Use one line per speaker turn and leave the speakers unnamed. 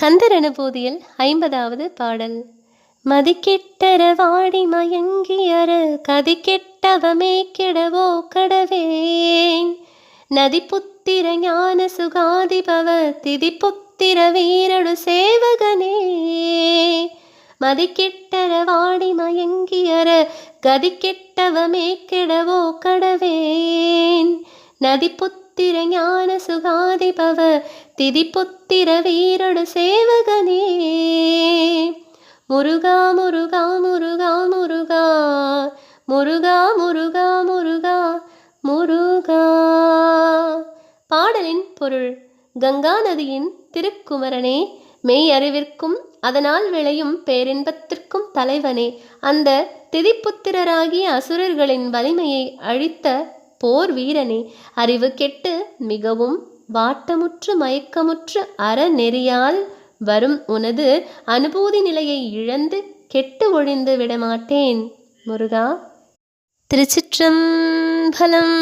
கந்தர் அனுபூதியில் ஐம்பதாவது பாடல். மதிக்கெட்டர வாடி மயங்கியர கதி கிடவோ கெடவோ கடவேன். நதிப்புத்திர ஞான சுகாதிபவ திதிப்புத்திர வீரடு சேவகனே. மதிக்கெட்டர வாடி மயங்கியர கதிக்கெட்டவமே கிடவோ கெடவோ கடவேன். நதிப்புத் புத்திர ஞான சுகாதிபவ திதி புத்திர வீரடு சேவகனே. முருகா முருகா முருகா முருகா முருகா முருகா முருகா முருகா. பாடலின் பொருள் கங்கா நதியின் திருக்குமரனே. மெய் அறிவிற்கும் அதனால் விளையும் பேரின்பத்திற்கும் தலைவனே. அந்த திதிப்புத்திரராகிய அசுரர்களின் வலிமையை அழித்த போர் வீரனே அறிவு கெட்டு மிகவும் வாட்டமுற்று மயக்கமுற்று அறநெறியால் வரும் உனது அனுபூதி நிலையை இழந்து கெட்டு ஒழிந்து விடமாட்டேன் முருகா. திருச்சிற்றம்பலம்